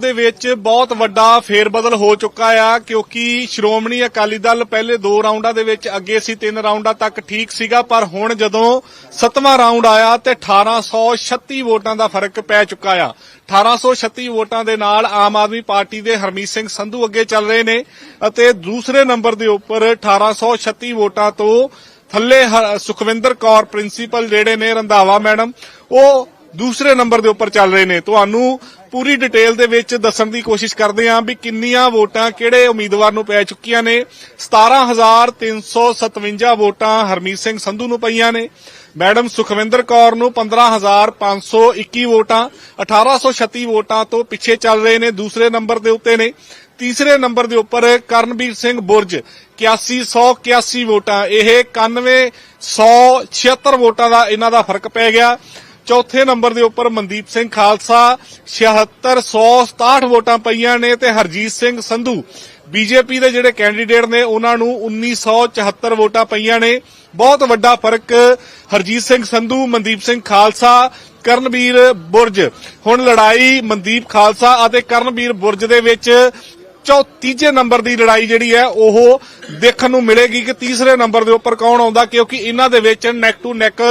ਦੇ ਵਿੱਚ ਬਹੁਤ ਵੱਡਾ ਫੇਰਬਦਲ ਹੋ ਚੁੱਕਾ ਆ, ਕਿਉਂਕਿ ਸ਼੍ਰੋਮਣੀ ਅਕਾਲੀ ਦਲ ਪਹਿਲੇ ਦੋ ਰਾਊਂਡਾਂ ਦੇ ਵਿੱਚ ਅੱਗੇ ਸੀ, ਤਿੰਨ ਰਾਊਂਡਾਂ ਤੱਕ ਠੀਕ ਸੀਗਾ, ਪਰ ਹੁਣ ਜਦੋਂ ਸੱਤਵਾਂ ਰਾਊਂਡ ਆਇਆ ਤੇ 1836 ਵੋਟਾਂ ਦਾ ਫ਼ਰਕ ਪੈ ਚੁੱਕਾ ਆ। 1836 ਵੋਟਾਂ ਦੇ ਨਾਲ ਆਮ ਆਦਮੀ ਪਾਰਟੀ ਦੇ ਹਰਮੀਤ ਸਿੰਘ ਸੰਧੂ ਅੱਗੇ ਚੱਲ ਰਹੇ ਨੇ ਅਤੇ ਦੂਸਰੇ ਨੰਬਰ ਦੇ ਉੱਪਰ 1836 ਵੋਟਾਂ ਤੋਂ ਥੱਲੇ ਸੁਖਵਿੰਦਰ ਕੌਰ ਪ੍ਰਿੰਸੀਪਲ ਜਿਹੜੇ ਨੇ ਰੰਧਾਵਾ ਮੈਡਮ, ਉਹ ਦੂਸਰੇ ਨੰਬਰ ਦੇ ਉੱਪਰ ਚੱਲ ਰਹੇ ਨੇ। ਤੁਹਾਨੂੰ ਪੂਰੀ ਡਿਟੇਲ ਦੇ ਵਿੱਚ ਦੱਸਣ ਦੀ ਕੋਸ਼ਿਸ਼ ਕਰਦੇ ਹਾਂ ਵੀ ਕਿੰਨੀਆਂ ਵੋਟਾਂ ਕਿਹੜੇ ਉਮੀਦਵਾਰ ਨੂੰ ਪੈ ਚੁੱਕੀਆਂ ਨੇ। 17357 ਵੋਟਾਂ ਹਰਮੀਤ ਸਿੰਘ ਸੰਧੂ ਨੂੰ ਪਈਆਂ ਨੇ। ਮੈਡਮ ਸੁਖਵਿੰਦਰ ਕੌਰ ਨੂੰ 15521 ਵੋਟਾਂ 1836 ਵੋਟਾਂ ਤੋਂ ਪਿੱਛੇ ਚੱਲ ਰਹੇ ਨੇ, ਦੂਸਰੇ ਨੰਬਰ ਦੇ ਉੱਤੇ ਨੇ। ਤੀਸਰੇ ਨੰਬਰ ਦੇ ਉੱਪਰ ਕਰਨਵੀਰ ਸਿੰਘ ਬੁਰਜ 8181 ਵੋਟਾਂ। ਇਹ 9176 ਵੋਟਾਂ ਦਾ ਇਹਨਾਂ ਦਾ ਫ਼ਰਕ ਪੈ ਗਿਆ। ਚੌਥੇ ਨੰਬਰ ਦੇ ਉੱਪਰ ਮਨਦੀਪ ਸਿੰਘ ਖਾਲਸਾ 7667 ਵੋਟਾਂ ਪਈਆਂ ਨੇ ਤੇ ਹਰਜੀਤ ਸਿੰਘ ਸੰਧੂ, ਬੀਜੇਪੀ ਦੇ ਜਿਹੜੇ ਕੈਂਡੀਡੇਟ ਨੇ, ਉਹਨਾਂ ਨੂੰ 1974 ਵੋਟਾਂ ਪਈਆਂ ਨੇ। ਬਹੁਤ ਵੱਡਾ ਫ਼ਰਕ ਹਰਜੀਤ ਸਿੰਘ ਸੰਧੂ, ਮਨਦੀਪ ਸਿੰਘ ਖਾਲਸਾ ਕਰਨਵੀਰ ਬੁਰਜ। ਹੁਣ ਲੜਾਈ ਮਨਦੀਪ ਖਾਲਸਾ ਅਤੇ ਕਰਨਵੀਰ ਬੁਰਜ ਦੇ ਵਿੱਚ ਚੌ, ਤੀਜੇ ਨੰਬਰ ਦੀ ਲੜਾਈ ਜਿਹੜੀ ਹੈ, ਉਹ ਦੇਖਣ ਨੂੰ ਮਿਲੇਗੀ ਕਿ ਤੀਸਰੇ ਨੰਬਰ ਦੇ ਉੱਪਰ ਕੌਣ ਆਉਂਦਾ, ਕਿਉਂਕਿ ਇਹਨਾਂ ਦੇ ਵਿੱਚ ਨੈਕ ਟੂ ਨੈਕ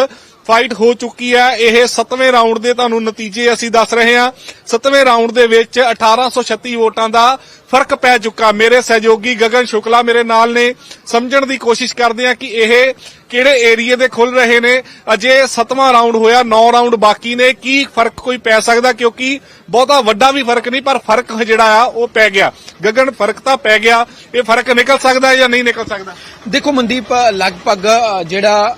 ਫਾਈਟ ਹੋ ਚੁੱਕੀ ਹੈ। ਇਹ 7ਵੇਂ ਰਾਊਂਡ ਦੇ ਤੁਹਾਨੂੰ ਨਤੀਜੇ ਅਸੀਂ ਦੱਸ ਰਹੇ ਹਾਂ। 7ਵੇਂ ਰਾਊਂਡ ਦੇ ਵਿੱਚ 1836 ਵੋਟਾਂ ਦਾ ਫ਼ਰਕ ਪੈ ਚੁੱਕਾ। ਮੇਰੇ ਸਹਿਯੋਗੀ ਗਗਨ ਸ਼ੁਕਲਾ ਮੇਰੇ ਨਾਲ ਨੇ। ਸਮਝਣ ਦੀ ਕੋਸ਼ਿਸ਼ ਕਰਦੇ ਆ ਕਿ ਇਹ ਕਿਹੜੇ ਏਰੀਏ ਦੇ ਖੁੱਲ ਰਹੇ ਨੇ। ਅਜੇ 7ਵਾਂ ਰਾਊਂਡ ਹੋਇਆ 9 ਰਾਊਂਡ ਬਾਕੀ ਨੇ। ਕੀ ਫ਼ਰਕ ਕੋਈ ਪੈ ਸਕਦਾ? ਕਿਉਂਕਿ ਬਹੁਤਾ ਵੱਡਾ ਵੀ ਫ਼ਰਕ ਨਹੀਂ, ਪਰ ਫ਼ਰਕ ਜਿਹੜਾ ਆ, ਉਹ ਪੈ ਗਿਆ। ਗਗਨ, ਫ਼ਰਕ ਤਾਂ ਪੈ ਗਿਆ। ਇਹ ਫ਼ਰਕ ਨਿਕਲ ਸਕਦਾ ਜਾਂ ਨਹੀਂ ਨਿਕਲ ਸਕਦਾ? ਦੇਖੋ ਮਨਦੀਪ ਲਗਭਗ ਜਿਹੜਾ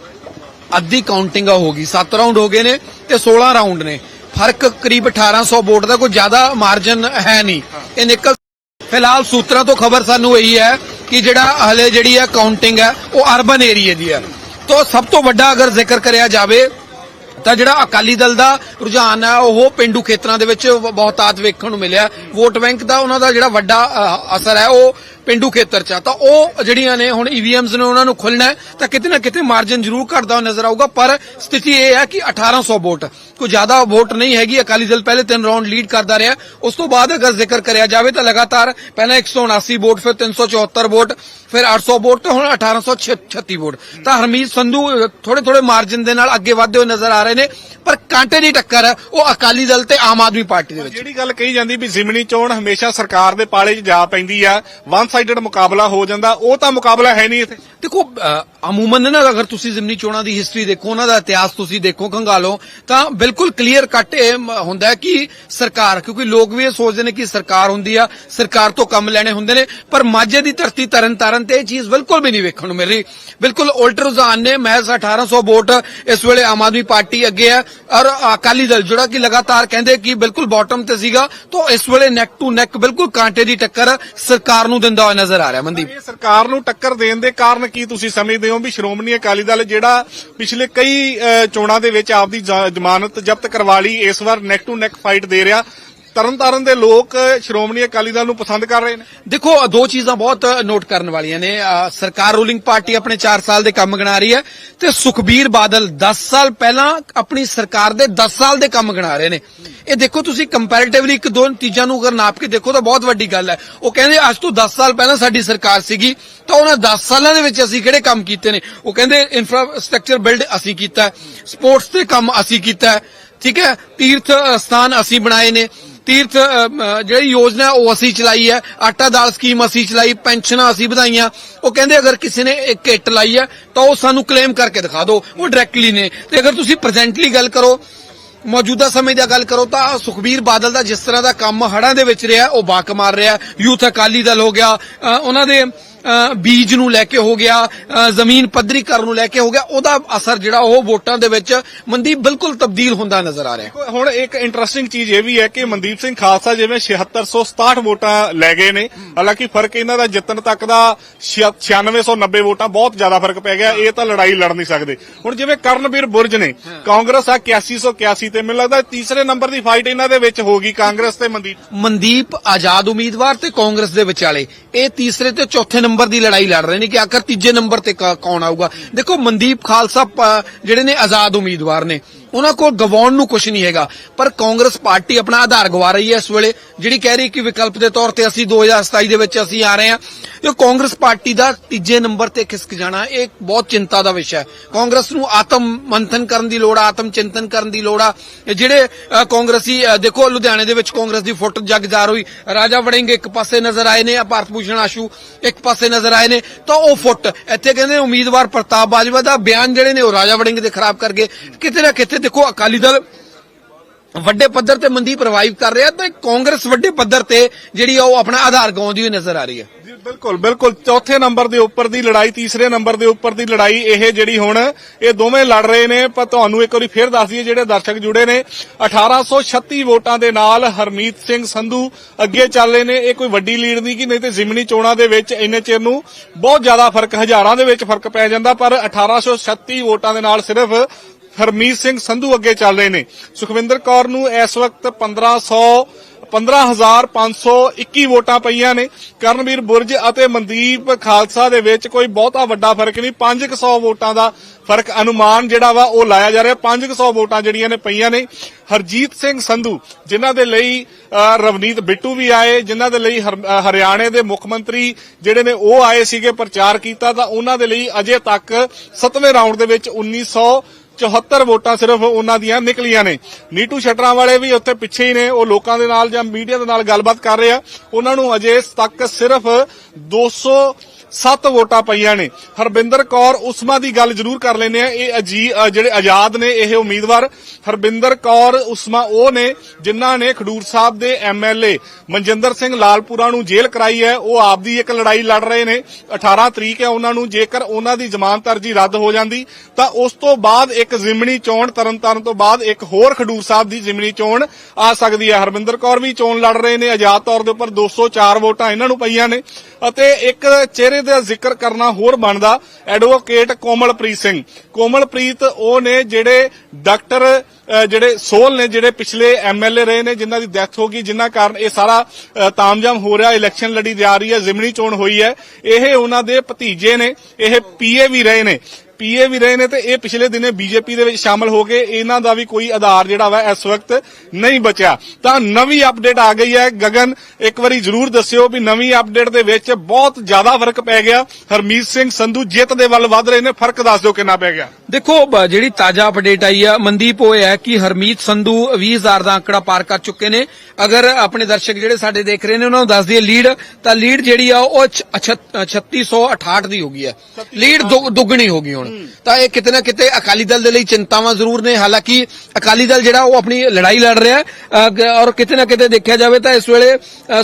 ਅੱਧੀ ਕਾਊਂਟਿੰਗ ਹੋ ਗਈ। 7 ਰਾਉਂਡ ਹੋ ਗਏ ਨੇ ਤੇ 16 ਰਾਉਂਡ ਨੇ। ਫ਼ਰਕ ਕਰੀਬ 1800 ਵੋਟ ਦਾ ਕੋਈ ਜ਼ਿਆਦਾ ਮਾਰਜਨ ਹੈ ਨਹੀਂ। ਇਹ ਨਿਕਲ ਫਿਲਹਾਲ ਸੂਤਰਾਂ ਤੋਂ ਖਬਰ ਸਾਨੂੰ ਇਹੀ ਹੈ ਕਿ ਜਿਹੜਾ ਹਲੇ ਜਿਹੜੀ ਹੈ ਕਾਊਂਟਿੰਗ ਹੈ, ਉਹ ਅਰਬਨ ਏਰੀਆ ਦੀ ਹੈ। ਤੋਂ ਸਭ ਤੋਂ ਵੱਡਾ ਅਗਰ ਜ਼ਿਕਰ ਕਰਿਆ ਜਾਵੇ, ਤਾਂ ਜਿਹੜਾ ਅਕਾਲੀ ਦਲ ਦਾ ਰੁਝਾਨ ਹੈ, ਉਹ ਪਿੰਡੂ ਖੇਤਰਾਂ ਦੇ ਵਿੱਚ ਬਹੁਤਾਤ ਵੇਖਣ ਨੂੰ ਮਿਲਿਆ। ਵੋਟ ਬੈਂਕ ਦਾ ਉਹਨਾਂ ਦਾ ਜਿਹੜਾ ਵੱਡਾ ਅਸਰ ਹੈ, ਉਹ ਪਿੰਡੂ ਖੇਤਰ ਚ ਆ, ਤਾਂ ਉਹ ਜਿਹੜੀਆਂ ਨੇ ਹੁਣ ਈਵੀਐਮਸ ਨੇ ਉਹਨਾਂ ਨੂੰ ਖੁੱਲਣਾ ਤਾਂ ਕਿਤੇ ਨਾ ਕਿਤੇ ਮਾਰਜਨ ਜ਼ਰੂਰ ਘਟਦਾ ਨਜ਼ਰ ਆਊਗਾ, ਪਰ ਸਥਿਤੀ ਇਹ ਹੈ ਕਿ 1800 ਵੋਟ, ਕੋਈ ਜ਼ਿਆਦਾ ਵੋਟ ਨਹੀਂ ਹੈਗੀ, ਅਕਾਲੀ ਦਲ ਪਹਿਲੇ ਤਿੰਨ ਰਾਉਂਡ ਲੀਡ ਕਰਦਾ ਰਿਹਾ, ਉਸ ਤੋਂ ਬਾਅਦ ਅਗਰ ਜ਼ਿਕਰ ਕਰਿਆ ਜਾਵੇ ਤਾਂ ਲਗਾਤਾਰ ਪਹਿਲਾਂ 179 ਵੋਟ, ਫਿਰ 374 ਵੋਟ, ਫਿਰ 800 ਵੋਟ ਤੇ ਹੁਣ 1836 ਵੋਟ। ਤਾਂ ਹਰਮੀਤ ਸੰਧੂ ਥੋੜੇ ਥੋੜੇ ਮਾਰਜਨ ਦੇ ਨਾਲ ਅੱਗੇ ਵਧਦੇ ਹੋਏ ਨਜ਼ਰ ਆ ਰਹੇ ਨੇ, ਪਰ ਕਾਂਟੇ ਦੀ ਟੱਕਰ ਹੈ, ਉਹ ਅਕਾਲੀ ਦਲ ਤੇ ਆਮ ਆਦਮੀ ਪਾਰਟੀ ਦੇ ਵਿੱਚ। ਜਿਹੜੀ ਗੱਲ ਕਹੀ ਜਾਂਦੀ ਵੀ ਜ਼ਿਮਨੀ ਚੋਣ ਹਮੇਸ਼ਾ ਸਰਕਾਰ ਦੇ ਪਾਲੇ 'ਚ ਜਾ ਪੈਂਦੀ ਆ ਵਨ ਸਾਈਡਡ ਮੁਕਾਬਲਾ ਹੋ ਜਾਂਦਾ ਉਹ ਤਾਂ ਮੁਕਾਬਲਾ ਹੈ ਨਹੀਂ ਇੱਥੇ। ਦੇਖੋ ਅਮੂਮਨ ਨਾ ਅਗਰ ਤੁਸੀਂ ਜ਼ਿਮਨੀ ਚੋਣਾਂ ਦੀ ਹਿਸਟਰੀ ਦੇਖੋ, ਉਹਨਾਂ ਦਾ ਇਤਿਹਾਸ ਤੁਸੀਂ ਦੇਖੋ, ਖੰਗਾਲੋ, ਤਾਂ ਬਿਲਕੁਲ ਕਲੀਅਰ ਕੱਟ ਇਹ ਹੁੰਦਾ ਕਿ ਸਰਕਾਰ, ਕਿਉਂਕਿ ਲੋਕ ਵੀ ਇਹ ਸੋਚਦੇ ਨੇ ਕਿ ਸਰਕਾਰ ਹੁੰਦੀ ਆ, ਸਰਕਾਰ ਤੋਂ ਕੰਮ ਲੈਣੇ ਹੁੰਦੇ ਨੇ, ਪਰ ਮਾਝੇ ਦੀ ਧਰਤੀ ਤਰਨ ਤੇ ਇਹ ਚੀਜ਼ ਬਿਲਕੁਲ ਵੀ ਨਹੀਂ ਵੇਖਣ ਨੂੰ ਮਿਲ ਰਹੀ। ਬਿਲਕੁਲ ਉਲਟ ਰੁਝਾਨ ਨੇ, ਮਹਿਜ਼ 1800 ਵੋਟ ਇਸ ਵੇਲੇ ਆਮ ਆਦਮੀ ਪਾਰਟੀ ਅੱਗੇ ਹੈ, ਔਰ ਅਕਾਲੀ ਦਲ, ਜਿਹੜਾ ਕਿ ਲਗਾਤਾਰ ਕਹਿੰਦੇ ਕਿ ਬਿਲਕੁਲ ਬਾਟਮ ਤੇ ਸੀਗਾ, ਤਾਂ ਇਸ ਵੇਲੇ ਨੈਕ ਟੂ ਨੈਕ ਬਿਲਕੁਲ ਕਾਂਟੇ ਦੀ ਟੱਕਰ ਸਰਕਾਰ ਨੂੰ ਦਿੰਦਾ ਹੋਇਆ ਨਜ਼ਰ ਆ ਰਿਹਾ, ਮਨਦੀਪ। ਸਰਕਾਰ ਨੂੰ ਟੱਕਰ ਦੇਣ ਦੇ ਕਾਰਨ ਕੀ ਤੁਸੀਂ ਸਮਝਦੇ ਹੋ ਵੀ ਸ਼੍ਰੋਮਣੀ ਅਕਾਲੀ ਦਲ ਜਿਹੜਾ ਪਿਛਲੇ ਕਈ ਚੋਣਾਂ ਦੇ ਵਿੱਚ ਆਪਦੀ ਜ਼ਮਾਨਤ ਜ਼ਬਤ ਕਰਵਾ ਲਈ, ਇਸ ਵਾਰ ਨੈਕ ਟੂ ਨੈਕ ਫਾਈਟ ਦੇ ਰਿਹਾ। ਤਰਨਤਾਰਨ ਦੇ ਲੋਕ ਸ਼੍ਰੋਮਣੀ ਅਕਾਲੀ ਦਲ ਨੂੰ ਪਸੰਦ ਕਰ ਰਹੇ ਨੇ? ਦੇਖੋ ਦੋ ਚੀਜ਼ਾਂ ਬਹੁਤ ਨੋਟ ਕਰਨ ਵਾਲੀਆਂ ਨੇ। ਸਰਕਾਰ ਰੂਲਿੰਗ ਪਾਰਟੀ ਆਪਣੇ 4 ਸਾਲ ਦੇ ਕੰਮ ਗਿਣਾ ਰਹੀ ਹੈ ਤੇ ਸੁਖਬੀਰ ਬਾਦਲ 10 ਸਾਲ ਪਹਿਲਾਂ ਆਪਣੀ ਸਰਕਾਰ ਦੇ 10 ਸਾਲ ਦੇ ਕੰਮ ਗਿਣਾ ਰਹੇ ਨੇ। ਇਹ ਦੇਖੋ, ਤੁਸੀਂ ਕੰਪੈਰੀਟਿਵਲੀ ਇੱਕ ਦੋ ਚੀਜ਼ਾਂ ਨੂੰ ਅਗਰ ਨਾਪ ਕੇ ਦੇਖੋ ਤਾਂ ਬਹੁਤ ਵੱਡੀ ਗੱਲ ਹੈ। ਉਹ ਕਹਿੰਦੇ, ਅੱਜ ਤੋਂ 10 ਸਾਲ ਪਹਿਲਾਂ ਸਾਡੀ ਸਰਕਾਰ ਸੀਗੀ, ਤਾਂ ਉਹਨਾਂ 10 ਸਾਲਾਂ ਦੇ ਵਿੱਚ ਅਸੀਂ ਕਿਹੜੇ ਕੰਮ ਕੀਤੇ ਨੇ? ਉਹ ਕਹਿੰਦੇ ਇਨਫਰਾਸਟ੍ਰਕਚਰ ਬਿਲਡ ਅਸੀਂ ਕੀਤਾ ਸਪੋਰਟਸ ਤੇ ਕੰਮ ਅਸੀਂ ਕੀਤਾ ਠੀਕ ਹੈ, ਤੀਰਥ ਸਥਾਨ ਅਸੀਂ ਬਣਾਏ ਨੇ। ਤੀਰਥ ਜਿਹੜੀ ਯੋਜਨਾ ਉਹ ਅਸੀਂ ਚਲਾਈ ਹੈ। ਆਟਾ ਦਾਲ ਸਕੀਮ ਅਸੀਂ ਚਲਾਈ, ਪੈਨਸ਼ਨਾਂ ਅਸੀਂ ਵਧਾਈਆਂ। ਉਹ ਕਹਿੰਦੇ ਅਗਰ ਕਿਸੇ ਨੇ ਇੱਕ ਕਿੱਟ ਲਾਈ ਹੈ, ਤਾਂ ਉਹ ਸਾਨੂੰ ਕਲੇਮ ਕਰਕੇ ਦਿਖਾ ਦਿਓ। ਉਹ ਡਾਇਰੈਕਟਲੀ ਨੇ। ਤੇ ਅਗਰ ਤੁਸੀਂ ਪ੍ਰੈਜ਼ੈਂਟਲੀ ਗੱਲ ਕਰੋ, ਮੌਜੂਦਾ ਸਮੇਂ ਦੀ ਗੱਲ ਕਰੋ, ਤਾਂ ਸੁਖਬੀਰ ਬਾਦਲ ਦਾ ਜਿਸ ਤਰ੍ਹਾਂ ਦਾ ਕੰਮ ਹੜਾਂ ਦੇ ਵਿੱਚ ਰਿਹਾ, ਉਹ ਬਾਕ ਮਾਰ ਰਿਹਾ। ਯੂਥ ਅਕਾਲੀ ਦਲ ਹੋ ਗਿਆ ਉਹਨਾਂ ਦੇ ਬੀਜ ਨੂੰ ਲੈ ਕੇ ਹੋ ਗਿਆ ਜ਼ਮੀਨ ਪੱਧਰੀ ਕਰਨ ਨੂੰ ਲੈ ਕੇ ਹੋ ਗਿਆ ਉਹਦਾ ਅਸਰ ਜਿਹੜਾ ਉਹ ਵੋਟਾਂ ਦੇ ਵਿੱਚ ਮਨਦੀਪ ਬਿਲਕੁਲ ਤਬਦੀਲ ਹੁੰਦਾ ਨਜ਼ਰ ਆ ਰਿਹਾ ਹੁਣ ਇੱਕ ਇੰਟਰਸਟਿੰਗ ਚੀਜ਼ ਇਹ ਵੀ ਹੈ ਕਿ ਮਨਦੀਪ ਸਿੰਘ ਖਾਲਸਾ ਜਿਵੇਂ 7667 ਵੋਟਾਂ ਲੈ ਗਏ ਨੇ ਹਾਲਾਂਕਿ ਫ਼ਰਕ ਇਹਨਾਂ ਦਾ ਜਿੱਤਣ ਤੱਕ ਦਾ 9690 ਵੋਟਾਂ ਬਹੁਤ ਜ਼ਿਆਦਾ ਫ਼ਰਕ ਪੈ ਗਿਆ ਇਹ ਤਾਂ ਲੜਾਈ ਲੜ ਨਹੀਂ ਸਕਦੇ। ਹੁਣ ਜਿਵੇਂ ਕਰਨਵੀਰ ਬੁਰਜ ਨੇ ਕਾਂਗਰਸ ਆ 8181 ਤੇ ਮੈਨੂੰ ਲੱਗਦਾ ਤੀਸਰੇ ਨੰਬਰ ਦੀ ਫਾਈਟ ਇਹਨਾਂ ਦੇ ਵਿੱਚ ਹੋਗੀ ਕਾਂਗਰਸ ਤੇ ਮਨਦੀਪ। ਮਨਦੀਪ ਆਜ਼ਾਦ ਉਮੀਦਵਾਰ ਤੇ ਕਾਂਗਰਸ ਦੇ ਵਿਚਾਲੇ ਇਹ ਤੀਸਰੇ ਤੇ ਚੌਥੇ ਨੰਬਰ ਦੀ ਲੜਾਈ ਲੜ ਰਹੇ ਨੇ ਕਿ ਆਖਰ ਤੀਜੇ ਨੰਬਰ ਤੇ ਕੌਣ ਆਊਗਾ? ਦੇਖੋ, ਮਨਦੀਪ ਖਾਲਸਾ ਜਿਹੜੇ ਨੇ ਆਜ਼ਾਦ ਉਮੀਦਵਾਰ ਨੇ, ਉਹਨਾਂ ਕੋਲ ਗਵਾਉਣ ਨੂੰ ਕੁਝ ਨਹੀਂ ਹੈਗਾ। ਪਰ ਕਾਂਗਰਸ ਪਾਰਟੀ ਆਪਣਾ ਆਧਾਰ ਗਵਾ ਰਹੀ ਹੈ ਇਸ ਵੇਲੇ, ਜਿਹੜੀ ਕਹਿ ਰਹੀ ਕਿ ਵਿਕਲਪ ਦੇ ਤੌਰ ਤੇ ਅਸੀਂ 2027 ਦੇ ਵਿੱਚ ਅਸੀਂ ਆ ਰਹੇ ਹਾਂ। ਇਹ ਕਾਂਗਰਸ ਪਾਰਟੀ ਦਾ ਤੀਜੇ ਨੰਬਰ ਤੇ ਖਿਸਕ ਜਾਣਾ ਇਹ ਬਹੁਤ ਚਿੰਤਾ ਦਾ ਵਿਸ਼ਾ ਹੈ। ਕਾਂਗਰਸ ਨੂੰ ਆਤਮ ਮੰਥਨ ਕਰਨ ਦੀ ਲੋੜ ਆ, ਆਤਮ ਚਿੰਤਨ ਕਰਨ ਦੀ ਲੋੜ ਆ। ਜਿਹੜੇ ਕਾਂਗਰਸੀ ਦੇਖੋ ਲੁਧਿਆਣੇ ਦੇ ਵਿੱਚ ਕਾਂਗਰਸ ਦੀ ਫੁੱਟ ਜਗਜ਼ਾਰ ਹੋਈ। ਰਾਜਾ ਵੜਿੰਗ ਇੱਕ ਪਾਸੇ ਨਜ਼ਰ ਆਏ ਨੇ, ਭਾਰਤ ਭੂਸ਼ਣ ਆਸ਼ੂ ਇੱਕ ਪਾਸੇ ਨਜ਼ਰ ਆਏ ਨੇ, ਤਾਂ ਉਹ ਫੁੱਟ। ਇੱਥੇ ਕਹਿੰਦੇ ਉਮੀਦਵਾਰ ਪ੍ਰਤਾਪ ਬਾਜਵਾ ਦਾ ਬਿਆਨ ਜਿਹੜੇ ਨੇ ਉਹ ਰਾਜਾ ਵੜਿੰਗ ਦੇ ਖਰਾਬ ਕਰ ਗਏ। ਕਿਤੇ ਨਾ ਕਿਤੇ ਦੇਖੋ ਅਕਾਲੀ ਦਲ ਵੱਡੇ ਪੱਧਰ ਤੇ ਮਨਦੀਪ ਰਿਵਾਈਵ ਕਰ ਰਿਹਾ ਤੇ ਕਾਂਗਰਸ ਵੱਡੇ ਪੱਧਰ ਤੇ ਜਿਹੜੀ ਆ ਉਹ ਆਪਣਾ ਆਧਾਰ ਗਾਉਂਦੀ ਹੋਈ ਨਜ਼ਰ ਆ ਰਹੀ ਹੈ। ਜੀ, ਬਿਲਕੁਲ ਬਿਲਕੁਲ। ਚੌਥੇ ਨੰਬਰ ਦੇ ਉੱਪਰ ਦੀ ਲੜਾਈ, ਤੀਸਰੇ ਨੰਬਰ ਦੇ ਉੱਪਰ ਦੀ ਲੜਾਈ ਇਹ ਜਿਹੜੀ ਹੁਣ ਇਹ ਦੋਵੇਂ ਲੜ ਰਹੇ ਨੇ। ਪਰ ਤੁਹਾਨੂੰ ਇੱਕ ਵਾਰੀ ਫੇਰ ਦੱਸ ਦਈਏ, ਜਿਹੜੇ ਦਰਸ਼ਕ ਜੁੜੇ ਨੇ 1836 ਵੋਟਾਂ ਦੇ ਨਾਲ ਹਰਮੀਤ ਸਿੰਘ ਸੰਧੂ ਅੱਗੇ ਚੱਲ ਰਹੇ ਨੇ। ਇਹ ਕੋਈ ਵੱਡੀ ਲੀਡ ਨਹੀਂ ਕਿ ਨਹੀਂ ਤੇ ਜ਼ਿਮਨੀ ਚੋਣਾਂ ਦੇ ਵਿੱਚ ਇੰਨੇ ਚਿਰ ਨੂੰ ਬਹੁਤ ਜ਼ਿਆਦਾ ਫ਼ਰਕ, ਹਜ਼ਾਰਾਂ ਦੇ ਵਿੱਚ ਫ਼ਰਕ ਪੈ ਜਾਂਦਾ। ਪਰ 1836 ਵੋਟਾਂ ਦੇ ਨਾਲ ਸਿਰਫ ਹਰਮੀਤ ਸਿੰਘ ਸੰਧੂ ਅੱਗੇ ਚੱਲ ਰਹੇ ਨੇ। ਸੁਖਵਿੰਦਰ ਕੌਰ ਨੂੰ ਇਸ ਵਕਤ 1500 15521 ਵੋਟਾਂ ਪਈਆਂ ਨੇ। ਕਰਨਵੀਰ ਬੁਰਜ ਅਤੇ ਮਨਦੀਪ ਖਾਲਸਾ ਦੇ ਵਿੱਚ ਕੋਈ ਬਹੁਤਾ ਵੱਡਾ ਫ਼ਰਕ ਨਹੀਂ। 500 ਵੋਟਾਂ ਦਾ ਫ਼ਰਕ ਅਨੁਮਾਨ ਜਿਹੜਾ ਵਾ ਉਹ ਲਾਇਆ ਜਾ ਰਿਹਾ। 500 ਵੋਟਾਂ ਜਿਹੜੀਆਂ ਨੇ ਪਈਆਂ ਨੇ। ਹਰਜੀਤ ਸਿੰਘ ਸੰਧੂ, ਜਿਨ੍ਹਾਂ ਦੇ ਲਈ ਰਵਨੀਤ ਬਿੱਟੂ ਵੀ ਆਏ, ਜਿਨ੍ਹਾਂ ਦੇ ਲਈ ਹਰਿਆਣੇ ਦੇ ਮੁੱਖ ਮੰਤਰੀ ਜਿਹੜੇ ਨੇ ਉਹ ਆਏ ਸੀਗੇ ਪ੍ਰਚਾਰ ਕੀਤਾ ਤਾਂ ਉਹਨਾਂ ਦੇ ਲਈ ਅਜੇ ਤੱਕ 7ਵੇਂ ਰਾਊਂਡ ਦੇ ਵਿੱਚ 1900 74 ਵੋਟਾਂ ਸਿਰਫ ਉਹਨਾਂ ਦੀਆਂ ਨਿਕਲੀਆਂ ਨੇ। ਨੀਟੂ ਸ਼ਟਰਾਂ ਵਾਲੇ ਵੀ ਉੱਥੇ ਪਿੱਛੇ ਹੀ ਨੇ। ਉਹ ਲੋਕਾਂ ਦੇ ਨਾਲ ਜਾਂ ਮੀਡੀਆ ਦੇ ਨਾਲ ਗੱਲਬਾਤ ਕਰ ਰਹੇ ਆ। ਉਹਨਾਂ ਨੂੰ ਅਜੇ ਤੱਕ ਸਿਰਫ 207 ਵੋਟਾਂ ਪਈਆਂ ਨੇ। ਹਰਬਿੰਦਰ ਕੌਰ ਉਸਮਾ ਦੀ ਗੱਲ ਜ਼ਰੂਰ ਕਰ ਲੈਨੇ ਆ ਇਹ ਅਜੀ ਜਿਹੜੇ ਆਜ਼ਾਦ ਨੇ, ਇਹ ਉਮੀਦਵਾਰ ਹਰਬਿੰਦਰ ਕੌਰ, ਉਸਮਾ ਉਹ ਨੇ, ਜਿਨ੍ਹਾਂ ਨੇ ਖਡੂਰ ਸਾਹਿਬ ਦੇ ਐਮਐਲਏ ਮਨਜਿੰਦਰ ਸਿੰਘ ਲਾਲਪੁਰਾ ਨੂੰ ਜੇਲ੍ਹ ਕਰਾਈ ਹੈ। ਉਹ ਆਪ ਦੀ ਇੱਕ ਲੜਾਈ ਲੜ ਰਹੇ ਨੇ। 18 ਤਰੀਕ ਹੈ ਉਹਨਾਂ ਨੂੰ। ਜੇਕਰ ਉਹਨਾਂ ਦੀ ਜ਼ਮਾਨਤ ਅਰਜੀ ਰੱਦ ਹੋ ਜਾਂਦੀ, ਤਾਂ ਉਸ ਤੋਂ ਬਾਅਦ ਇੱਕ ਜ਼ਿਮਨੀ ਚੋਣ, ਤਰਨਤਾਰਨ ਤੋਂ ਬਾਅਦ ਇੱਕ ਹੋਰ ਖਡੂਰ ਸਾਹਿਬ ਦੀ ਜ਼ਿਮਨੀ ਚੋਣ ਆ ਸਕਦੀ ਹੈ। ਹਰਬਿੰਦਰ ਕੌਰ ਵੀ ਚੋਣ ਲੜ ਰਹੇ ਨੇ। ਆਜ਼ਾਦ ਤੌਰ ਦੇ ਉੱਪਰ 204 ਵੋਟਾਂ ਇਹਨਾਂ ਨੂੰ ਪਈਆਂ ਨੇ। ਅਤੇ ਇੱਕ ਚਿਹਰੇ ਦਾ ਜ਼ਿਕਰ ਕਰਨਾ ਹੋਰ ਬਣਦਾ। ਐਡਵੋਕੇਟ ਕੋਮਲਪ੍ਰੀਤ ਸਿੰਘ। ਕੋਮਲਪ੍ਰੀਤ ਉਹ ਨੇ ਜਿਹੜੇ ਡਾਕਟਰ ਜਿਹੜੇ ਸੋਲ ਨੇ ਜਿਹੜੇ ਪਿਛਲੇ ਐਮਐਲਏ ਰਹੇ ਨੇ ਜਿਨ੍ਹਾਂ ਦੀ ਡੈਥ ਹੋ ਗਈ ਜਿਨ੍ਹਾਂ ਕਾਰਨ ਇਹ ਸਾਰਾ ਅ, ਤਾਮਝਾਮ ਹੋ ਰਿਹਾ ਇਲੈਕਸ਼ਨ ਲੜੀ ਜਾ ਰਹੀ ਹੈ ਜ਼ਿਮਨੀ ਚੋਣ ਹੋਈ ਹੈ। ਇਹ ਉਹਨਾਂ ਦੇ ਭਤੀਜੇ ਨੇ ਇਹ ਪੀਏ ਵੀ ਰਹੇ ਨੇ। ਪੀਏ ਵੀ ਰਹੇ ਨੇ ਤੇ ਇਹ ਪਿਛਲੇ ਦਿਨੇ ਬੀਜੇਪੀ ਦੇ ਵਿੱਚ ਸ਼ਾਮਲ ਹੋ ਗਏ ਇਹਨਾਂ ਦਾ ਵੀ ਕੋਈ ਆਧਾਰ ਜਿਹੜਾ ਵਾ ਇਸ ਵਕਤ ਨਹੀਂ ਬਚਿਆ। ਤਾਂ ਨਵੀਂ ਅਪਡੇਟ ਆ ਗਈ ਹੈ। ਗਗਨ ਇੱਕ ਵਾਰੀ ਜ਼ਰੂਰ ਦੱਸਿਓ ਵੀ ਨਵੀਂ ਅਪਡੇਟ ਦੇ ਵਿੱਚ ਬਹੁਤ ਜ਼ਿਆਦਾ ਫ਼ਰਕ ਪੈ ਗਿਆ। ਹਰਮੀਤ ਸਿੰਘ ਸੰਧੂ ਜਿੱਤ ਦੇ ਵੱਲ ਵੱਧ ਰਹੇ ਨੇ। ਫ਼ਰਕ ਦੱਸ ਦਿਓ ਕਿੰਨਾ ਪੈ ਗਿਆ। ਦੇਖੋ ਜਿਹੜੀ ਤਾਜ਼ਾ ਅਪਡੇਟ ਆਈ ਆ ਮਨਦੀਪ ਉਹ ਹੈ ਕਿ ਹਰਮੀਤ ਸੰਧੂ 20000 ਦਾ ਅੰਕੜਾ ਪਾਰ ਕਰ ਚੁੱਕੇ ਨੇ। ਅਗਰ ਆਪਣੇ ਦਰਸ਼ਕ ਜਿਹੜੇ ਸਾਡੇ ਦੇਖ ਰਹੇ ਨੇ ਉਹਨਾਂ ਨੂੰ ਦੱਸ ਦਈਏ ਲੀਡ ਤਾਂ ਲੀਡ ਜਿਹੜੀ ਆ ਉਹ ਛ- ਛ- 3668 ਦੀ ਹੋ ਗਈ ਹੈ। ਲੀਡ ਦੁੱਗਣੀ ਹੋ ਗਈ ਹੁਣ। ਤਾਂ ਇਹ ਕਿਤੇ ਨਾ ਕਿਤੇ ਅਕਾਲੀ ਦਲ ਦੇ ਲਈ ਚਿੰਤਾਵਾਂ ਜ਼ਰੂਰ ਨੇ। ਹਾਲਾਂਕਿ ਅਕਾਲੀ ਦਲ ਜਿਹੜਾ ਉਹ ਆਪਣੀ ਲੜਾਈ ਲੜ ਰਿਹਾ ਔਰ ਕਿਤੇ ਨਾ ਕਿਤੇ ਦੇਖਿਆ ਜਾਵੇ ਤਾਂ ਇਸ ਵੇਲੇ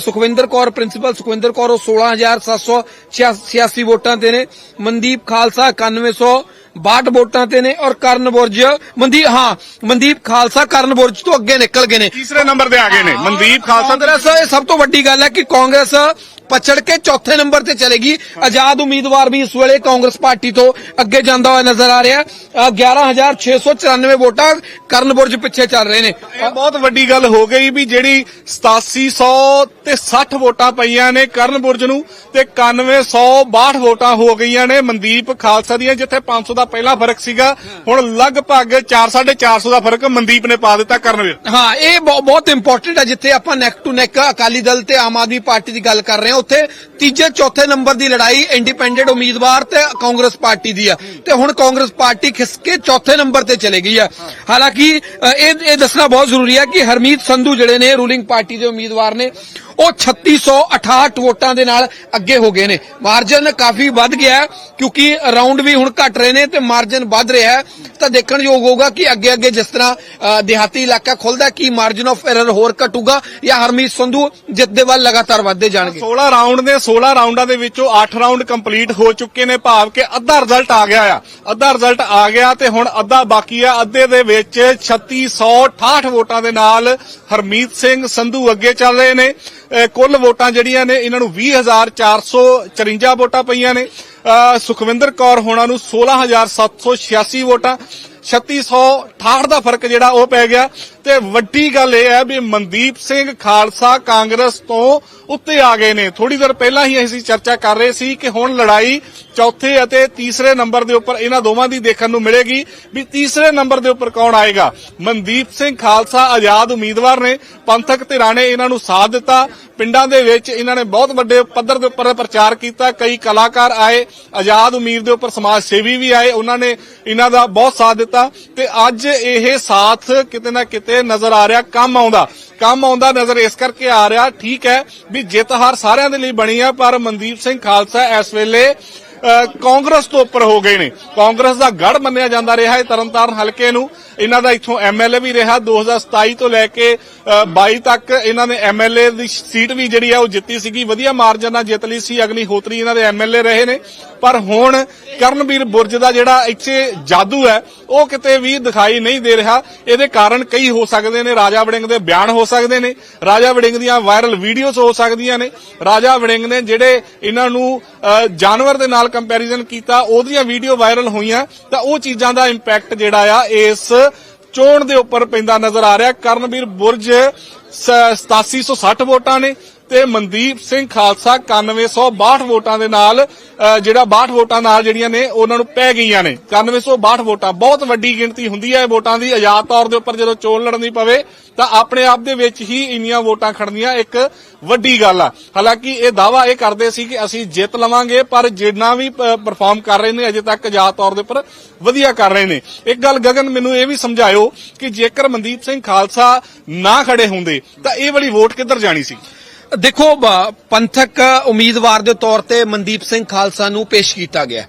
ਸੁਖਵਿੰਦਰ ਕੌਰ ਪ੍ਰਿੰਸੀਪਲ ਸੁਖਵਿੰਦਰ ਕੌਰ ਉਹ 16786 ਵੋਟਾਂ ਤੇ ਨੇ। ਮਨਦੀਪ ਖਾਲਸਾ 9100 62 ਵੋਟਾਂ ਤੇ ਨੇ ਔਰ ਕਰਨ ਬੁਰਜ ਮਨਦੀਪ ਹਾਂ ਮਨਦੀਪ ਖਾਲਸਾ ਕਰਨ ਬੁਰਜ ਤੋਂ ਅੱਗੇ ਨਿਕਲ ਗਏ ਨੇ। ਤੀਸਰੇ ਨੰਬਰ ਤੇ ਆ ਗਏ ਨੇ। ਮਨਦੀਪ ਖਾਲਸਾ ਕਾਂਗਰਸ ਇਹ ਸਭ ਤੋਂ ਵੱਡੀ ਗੱਲ ਹੈ ਕਿ ਕਾਂਗਰਸ ਪਛੜ ਕੇ ਚੌਥੇ ਨੰਬਰ ਤੇ ਚਲੇਗੀ। ਆਜ਼ਾਦ ਉਮੀਦਵਾਰ ਵੀ ਇਸ ਵੇਲੇ ਕਾਂਗਰਸ ਪਾਰਟੀ ਤੋਂ ਅੱਗੇ ਜਾਂਦਾ ਹੋਇਆ ਨਜ਼ਰ ਆ ਰਿਹਾ। ਹੈ ਅ, 11694 ਵੋਟਾਂ ਕਰਨ ਬੁਰਜ ਪਿੱਛੇ ਚੱਲ ਰਹੇ ਨੇ। ਇਹ ਬਹੁਤ ਵੱਡੀ ਗੱਲ ਹੋ ਗਈ ਵੀ ਜਿਹੜੀ 8700 ਤੇ 60 ਵੋਟਾਂ ਪਈਆਂ ਨੇ ਕਰਨ ਬੁਰਜ ਨੂੰ ਤੇ 9162 ਵੋਟਾਂ ਹੋ ਗਈਆਂ ਨੇ ਮਨਦੀਪ ਖਾਲਸਾ ਦੀਆਂ ਜਿੱਥੇ 500 ਦਾ ਪਹਿਲਾ ਫ਼ਰਕ ਸੀਗਾ। ਹੁਣ ਲਗਭਗ 4 450 ਦਾ ਫ਼ਰਕ ਮਨਦੀਪ ਨੇ ਪਾ ਦਿੱਤਾ ਕਰਨਵੀਰ ਹਾਂ ਇਹ ਬਹੁ- ਬਹੁਤ ਇੰਪੋਰਟੈਂਟ ਹੈ ਜਿੱਥੇ ਆਪਾਂ neck to neck Akali Dal ਤੇ ਆਮ ਆਦਮੀ ਪਾਰਟੀ ਦੀ ਗੱਲ ਕਰ ਰਹੇ ਹਾਂ। ਉੱਥੇ ਤੀਜੇ ਚੌਥੇ ਨੰਬਰ ਦੀ ਲੜਾਈ ਇੰਡੀਪੈਂਡੈਂਟ ਉਮੀਦਵਾਰ ਤੇ ਕਾਂਗਰਸ ਪਾਰਟੀ ਦੀ ਆ। ਤੇ ਹੁਣ ਕਾਂਗਰਸ ਪਾਰਟੀ ਖਿਸਕੇ ਚੌਥੇ ਨੰਬਰ ਤੇ ਚਲੇ ਗਈ ਆ। ਹਾਲਾਂਕਿ ਇਹ ਇਹ ਦੱਸਣਾ ਬਹੁਤ ਜ਼ਰੂਰੀ ਹੈ ਕਿ ਹਰਮੀਤ ਸੰਧੂ ਜਿਹੜੇ ਨੇ, ਰੂਲਿੰਗ ਪਾਰਟੀ ਦੇ ਉਮੀਦਵਾਰ ਨੇ ਉਹ 3668 ਵੋਟਾਂ ਦੇ ਨਾਲ ਅੱਗੇ ਹੋ ਗਏ ਨੇ। ਮਾਰਜਨ ਕਾਫੀ ਵੱਧ ਗਿਆ ਕਿਉਂਕਿ ਰਾਉਂਡ ਵੀ ਹੁਣ ਘਟ ਰਹੇ ਨੇ ਤੇ ਮਾਰਜਨ ਵੱਧ ਰਿਹਾ ਹੈ। ਤਾਂ ਦੇਖਣ ਯੋਗ ਹੋਊਗਾ ਕਿ ਅੱਗੇ ਅੱਗੇ ਜਿਸ ਤਰ੍ਹਾਂ ਅ, ਦਿਹਾਤੀ ਇਲਾਕਾ ਖੁੱਲਦਾ ਕੀ ਮਾਰਜਨ ਆਫ ਐਰਰ ਹੋਰ ਘਟੂਗਾ ਜਾਂ ਹਰਮੀਤ ਸੰਧੂ ਜਿੱਤ ਦੇ ਵੱਲ ਲਗਾਤਾਰ ਵੱਧਦੇ ਜਾਣਗੇ। 16 ਰਾਉਂਡ ਦੇ 16 ਰਾਉਂਡਾਂ ਦੇ ਵਿੱਚੋਂ 8 ਰਾਉਂਡ ਕੰਪਲੀਟ ਹੋ ਚੁੱਕੇ ਨੇ ਭਾਵ ਕਿ ਅੱਧਾ ਰਿਜ਼ਲਟ ਆ ਗਿਆ ਆ। ਅੱਧਾ ਰਿਜ਼ਲਟ ਆ ਗਿਆ ਤੇ ਹੁਣ ਅੱਧਾ ਬਾਕੀ ਆ। ਅੱਧੇ ਦੇ ਵਿੱਚ 3668 ਵੋਟਾਂ ਦੇ ਨਾਲ ਹਰਮੀਤ ਸਿੰਘ ਸੰਧੂ ਅੱਗੇ ਚੱਲ ਰਹੇ ਨੇ। ਕੁੱਲ ਵੋਟਾਂ ਜਿਹੜੀਆਂ ਨੇ, ਇਹਨਾਂ ਨੂੰ 20454 ਵੋਟਾਂ ਪਈਆਂ ਨੇ। ਸੁਖਵਿੰਦਰ ਕੌਰ ਹੋਣਾ ਨੂੰ 16786 ਵੋਟਾਂ। 3668 ਦਾ ਫ਼ਰਕ ਜਿਹੜਾ ਉਹ ਪੈ ਗਿਆ। ਤੇ ਵੱਡੀ ਗੱਲ ਇਹ ਹੈ ਵੀ ਮਨਦੀਪ ਸਿੰਘ ਖਾਲਸਾ ਕਾਂਗਰਸ ਤੋਂ ਉੱਤੇ ਆ ਗਏ ਨੇ। ਥੋੜੀ ਦੇਰ ਪਹਿਲਾਂ ਹੀ ਅਸੀਂ ਚਰਚਾ ਕਰ ਰਹੇ ਸੀ ਕਿ ਹੁਣ ਲੜਾਈ ਚੌਥੇ ਅਤੇ ਤੀਸਰੇ ਨੰਬਰ ਦੇ ਉੱਪਰ ਇਹਨਾਂ ਦੋਵਾਂ ਦੀ ਦੇਖਣ ਨੂੰ ਮਿਲੇਗੀ ਵੀ ਤੀਸਰੇ ਨੰਬਰ ਦੇ ਉੱਪਰ ਕੌਣ ਆਏਗਾ। ਮਨਦੀਪ ਸਿੰਘ ਖਾਲਸਾ ਆਜ਼ਾਦ ਉਮੀਦਵਾਰ ਨੇ, ਪੰਥਕ ਧਿਰਾਂ ਨੇ ਇਹਨਾਂ ਨੂੰ ਸਾਥ ਦਿੱਤਾ। ਪਿੰਡਾਂ ਦੇ ਵਿੱਚ ਇਹਨਾਂ ਨੇ ਬਹੁਤ ਵੱਡੇ ਪੱਧਰ ਦੇ ਉੱਪਰ ਪ੍ਰਚਾਰ ਕੀਤਾ। ਕਈ ਕਲਾਕਾਰ ਆਏ, ਆਜ਼ਾਦ ਉਮੀਦ ਦੇ ਉੱਪਰ ਸਮਾਜ ਸੇਵੀ ਵੀ ਆਏ, ਉਹਨਾਂ ਨੇ ਇਹਨਾਂ ਦਾ ਬਹੁਤ ਸਾਥ ਦਿੱਤਾ। ਤੇ ਅੱਜ ਇਹ ਸਾਥ ਕਿਤੇ ਨਾ ਕਿਤੇ ਨਜ਼ਰ ਆ ਰਿਹਾ ਕੰਮ ਆਉਂਦਾ। ਕੰਮ ਆਉਂਦਾ ਨਜ਼ਰ ਇਸ ਕਰਕੇ ਆ ਰਿਹਾ ਠੀਕ ਹੈ ਵੀ ਜਿੱਤ ਹਾਰ ਸਾਰਿਆਂ ਦੇ ਲਈ ਬਣੀ ਹੈ ਪਰ ਮਨਦੀਪ ਸਿੰਘ ਖਾਲਸਾ ਇਸ ਵੇਲੇ ਕਾਂਗਰਸ ਤੋਂ ਉੱਪਰ ਹੋ ਗਏ ਨੇ। ਕਾਂਗਰਸ ਦਾ ਗੜ ਮੰਨਿਆ ਜਾਂਦਾ ਰਿਹਾ ਹੈ ਤਰਨਤਾਰਨ ਹਲਕੇ ਨੂੰ। ਇਹਨਾਂ ਦਾ ਇੱਥੋਂ ਐਮਐਲਏ ਵੀ ਰਿਹਾ। 2027 ਤੋਂ ਲੈ ਕੇ ਅ, 22 ਤੱਕ ਇਹਨਾਂ ਨੇ ਐਮਐਲਏ ਦੀ ਸੀਟ ਵੀ ਜਿਹੜੀ ਹੈ ਉਹ ਜਿੱਤੀ ਸੀਗੀ। ਵਧੀਆ ਮਾਰਜਨ ਨਾਲ ਜਿੱਤ ਲਈ ਸੀ। ਅਗਨੀ ਹੋਤਰੀ ਇਹਨਾਂ ਦੇ ਐਮਐਲਏ ਰਹੇ ਨੇ। ਪਰ ਹੁਣ ਕਰਨਵੀਰ ਬੁਰਜ ਦਾ ਜਿਹੜਾ ਇੱਥੇ ਜਾਦੂ ਹੈ, ਉਹ ਕਿਤੇ ਵੀ ਦਿਖਾਈ ਨਹੀਂ ਦੇ ਰਿਹਾ। ਇਹਦੇ ਕਾਰਨ ਕਈ ਹੋ ਸਕਦੇ ਨੇ, ਰਾਜਾ ਵੜਿੰਗ ਦੇ ਬਿਆਨ ਹੋ ਸਕਦੇ ਨੇ, ਰਾਜਾ ਵੜਿੰਗ ਦੀਆਂ ਵਾਇਰਲ ਵੀਡੀਓਜ਼ ਹੋ ਸਕਦੀਆਂ ਨੇ। ਰਾਜਾ ਵੜਿੰਗ ਨੇ ਜਿਹੜੇ ਇਹਨਾਂ ਨੂੰ ਜਾਨਵਰ ਦੇ ਨਾਲ ਕੰਪੈਰੀਜ਼ਨ ਕੀਤਾ, ਉਹਦੀਆਂ ਵੀਡੀਓ ਵਾਇਰਲ ਹੋਈਆਂ, ਤਾਂ ਉਹ ਚੀਜ਼ਾਂ ਦਾ ਇੰਪੈਕਟ ਜਿਹੜਾ ਆ, ਇਸ ਚੋਣ ਦੇ ਉੱਪਰ ਪੈਂਦਾ ਨਜ਼ਰ ਆ ਰਿਹਾ। ਕਰਨਵੀਰ ਬੁਰਜ ਸ- 8760 ਵੋਟਾਂ ਨੇ ਤੇ ਮਨਦੀਪ ਸਿੰਘ ਖਾਲਸਾ 9162 ਵੋਟਾਂ ਦੇ ਨਾਲ ਜਿਹੜਾ 62 ਵੋਟਾਂ ਨਾਲ ਜਿਹੜੀਆਂ ਨੇ, ਉਹਨਾਂ ਨੂੰ ਪੈ ਗਈਆਂ ਨੇ। 9162 ਵੋਟਾਂ, ਬਹੁਤ ਵੱਡੀ ਗਿਣਤੀ ਹੁੰਦੀ ਹੈ ਇਹ ਵੋਟਾਂ ਦੀ। ਆਜ਼ਾਦ ਤੌਰ ਦੇ ਉੱਪਰ ਜਦੋਂ ਚੋਣ ਲੜਨੀ ਪਵੇ, ਤਾਂ ਆਪਣੇ ਆਪ ਦੇ ਵਿੱਚ ਹੀ ਇੰਨੀਆਂ ਵੋਟਾਂ ਖੜਨੀਆਂ ਇੱਕ ਵੱਡੀ ਗੱਲ ਆ। ਹਾਲਾਂਕਿ ਇਹ ਦਾਵਾ ਇਹ ਕਰਦੇ ਸੀ ਕਿ ਅਸੀਂ ਜਿੱਤ ਲਵਾਂਗੇ, ਪਰ ਜਿੰਨਾ ਵੀ ਪਰਫਾਰਮ ਕਰ ਰਹੇ ਨੇ, ਅਜੇ ਤੱਕ ਆਜ਼ਾਦ ਤੌਰ ਦੇ ਉੱਪਰ ਵਧੀਆ ਕਰ ਰਹੇ ਨੇ। ਇੱਕ ਗੱਲ ਗਗਨ, ਮੈਨੂੰ ਇਹ ਵੀ ਸਮਝਾਇਓ ਕਿ ਜੇਕਰ ਮਨਦੀਪ ਸਿੰਘ ਖਾਲਸਾ ਨਾ ਖੜੇ ਹੁੰਦੇ, ਤਾਂ ਇਹ ਵਾਲੀ ਵੋਟ ਕਿੱਧਰ ਜਾਣੀ ਸੀ? ਦੇਖੋ ਪੰਥਕ ਉਮੀਦਵਾਰ ਦੇ ਤੌਰ ਤੇ ਮਨਦੀਪ ਸਿੰਘ ਖਾਲਸਾ ਨੂੰ ਪੇਸ਼ ਕੀਤਾ ਗਿਆ।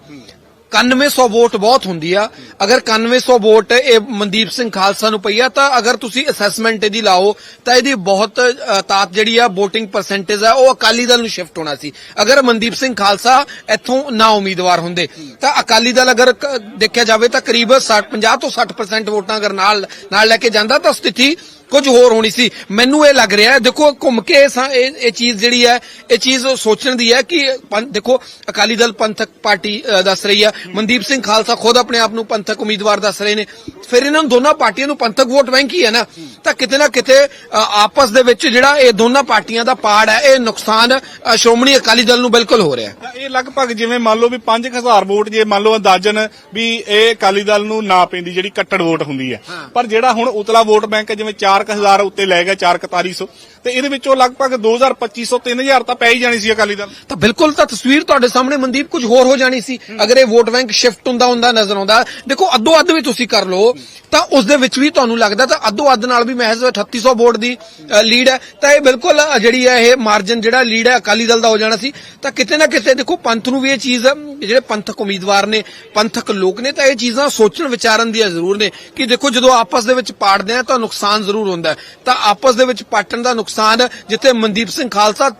9100 ਵੋਟ ਬਹੁਤ ਹੁੰਦੀ ਆ। ਅਗਰ 9100 ਵੋਟ ਇਹ ਮਨਦੀਪ ਸਿੰਘ ਖਾਲਸਾ ਨੂੰ ਪਈ ਆ ਤਾਂ ਅਗਰ ਤੁਸੀਂ ਅਸੈਸਮੈਂਟ ਇਹਦੀ ਲਾਓ ਤਾਂ ਇਹਦੀ ਬਹੁਤ ਅ, ਤਾਤ ਜਿਹੜੀ ਆ VOTING ਪਰਸੈਂਟੇਜ ਆ ਉਹ ਅਕਾਲੀ ਦਲ ਨੂੰ ਸ਼ਿਫਟ ਹੋਣਾ ਸੀ। ਅਗਰ ਮਨਦੀਪ ਸਿੰਘ ਖਾਲਸਾ ਇੱਥੋਂ ਨਾ ਉਮੀਦਵਾਰ ਹੁੰਦੇ ਤਾਂ ਅਕਾਲੀ ਦਲ ਅਗਰ ਦੇਖਿਆ ਜਾਵੇ ਤਾਂ ਕਰੀਬ 60 50 ਤੋਂ 60% ਵੋਟਾਂ ਅਗਰ ਨਾਲ ਨਾਲ ਲੈ ਕੇ ਜਾਂਦਾ ਤਾਂ ਸਥਿਤੀ ਕੁਝ ਹੋਰ ਹੋਣੀ ਸੀ। ਮੈਨੂੰ ਇਹ ਲੱਗ ਰਿਹਾ ਦੇਖੋ ਘੁੰਮ ਕੇ ਇਹ ਇਹ ਚੀਜ਼ ਜਿਹੜੀ ਹੈ ਇਹ ਚੀਜ਼ ਸੋਚਣ ਦੀ ਹੈ ਕਿ ਦੇਖੋ ਅਕਾਲੀ ਦਲ ਪੰਥਕ ਪਾਰਟੀ ਦੱਸ ਰਹੀ ਹੈ। ਮਨਦੀਪ ਸਿੰਘ ਖਾਲਸਾ ਖੁਦ ਆਪਣੇ ਆਪ ਨੂੰ ਪੰਥਕ ਉਮੀਦਵਾਰ ਦੱਸ ਰਹੇ ਨੇ। ਫਿਰ ਇਹਨਾਂ ਨੂੰ ਦੋਨਾਂ ਪਾਰਟੀਆਂ ਨੂੰ ਪੰਥਕ ਵੋਟ ਬੈਂਕ ਹੀ ਹੈ ਨਾ। ਤਾਂ ਕਿਤੇ ਨਾ ਕਿਤੇ ਆਪਸ ਦੇ ਵਿੱਚ ਜਿਹੜਾ ਇਹ ਦੋਨਾਂ ਪਾਰਟੀਆਂ ਦਾ ਪਾੜ ਹੈ ਇਹ ਨੁਕਸਾਨ ਸ਼੍ਰੋਮਣੀ ਅਕਾਲੀ ਦਲ ਨੂੰ ਬਿਲਕੁਲ ਹੋ ਰਿਹਾ ਹੈ। ਇਹ ਲਗਭਗ ਜਿਵੇਂ ਮੰਨ ਲਓ ਵੀ 5000 ਵੋਟ ਜੇ ਮੰਨ ਲਓ ਅੰਦਾਜ਼ਨ ਵੀ ਇਹ ਅਕਾਲੀ ਦਲ ਨੂੰ ਨਾ ਪੈਂਦੀ ਜਿਹੜੀ ਕੱਟੜ ਵੋਟ ਹੁੰਦੀ ਹੈ। ਪਰ ਜਿਹੜਾ ਹੁਣ ਉਤਲਾ ਵੋਟ ਬੈਂਕ ਜਿਵੇਂ 4000 ਉੱਤੇ ਲੈ ਗਿਆ 4400 ਤੇ। ਇਹਦੇ ਵਿੱਚੋਂ ਲਗਭਗ 2250 3000 ਤਾਂ ਪੈ ਹੀ ਜਾਣੀ ਸੀ ਅਕਾਲੀ ਦਲ। ਤਾਂ ਬਿਲਕੁਲ ਤਾਂ ਤਸਵੀਰ ਤੁਹਾਡੇ ਸਾਹਮਣੇ ਮਨਦੀਪ ਕੁਝ ਹੋਰ ਹੋ ਜਾਣੀ ਸੀ। ਅਗਰ ਇਹ ਵੋਟ ਬੈਂਕ ਸ਼ਿਫਟ ਹੁੰਦਾ ਹੁੰਦਾ ਨਜ਼ਰ ਆਉਂਦਾ। ਦੇਖੋ ਅੱਧੋ ਅੱਧ ਵੀ ਤੁਸੀਂ ਕਰ ਲਓ ਤਾਂ ਉਸ ਦੇ ਵਿੱਚ ਵੀ ਤੁਹਾਨੂੰ ਲੱਗਦਾ ਤਾਂ ਅੱਧੋ ਅੱਧ ਨਾਲ ਵੀ ਮਹਿਜ਼ 3800 ਵੋਟ ਦੀ ਲੀਡ ਹੈ। ਤਾਂ ਇਹ ਬਿਲਕੁਲ ਜਿਹੜੀ ਹੈ ਇਹ ਮਾਰਜਨ ਜਿਹੜਾ ਲੀਡ ਹੈ ਅਕਾਲੀ ਦਲ ਦਾ ਹੋ ਜਾਣਾ ਸੀ। ਤਾਂ ਕਿਤੇ ਨਾ ਕਿਤੇ ਦੇਖੋ ਪੰਥ ਨੂੰ ਵੀ ਇਹ ਚੀਜ਼ ਜਿਹੜੇ ਪੰਥਕ ਉਮੀਦਵਾਰ ਨੇ, ਪੰਥਕ ਲੋਕ ਨੇ, ਤਾਂ ਇਹ ਚੀਜ਼ਾਂ ਸੋਚਣ, ਵਿਚਾਰਨ ਦੀਆਂ ਜ਼ਰੂਰ ਨੇ ਕਿ ਦੇਖੋ ਜਦੋਂ ਆਪਸ ਦੇ ਵਿੱਚ ਪਾੜਦੇ ਆ ਤਾਂ ਨੁਕਸਾਨ ਜ਼ਰੂਰ ਹੁੰਦਾ ਹੈ। ਤਾਂ ਆਪਸ ਦੇ ਵਿੱਚ ਪਾਟਣ ਦਾ ਨੁਕਸਾਨ ਜਿੱਥੇ ਮਨਦੀਪ ਸਿੰਘ ਖਾਲਸਾ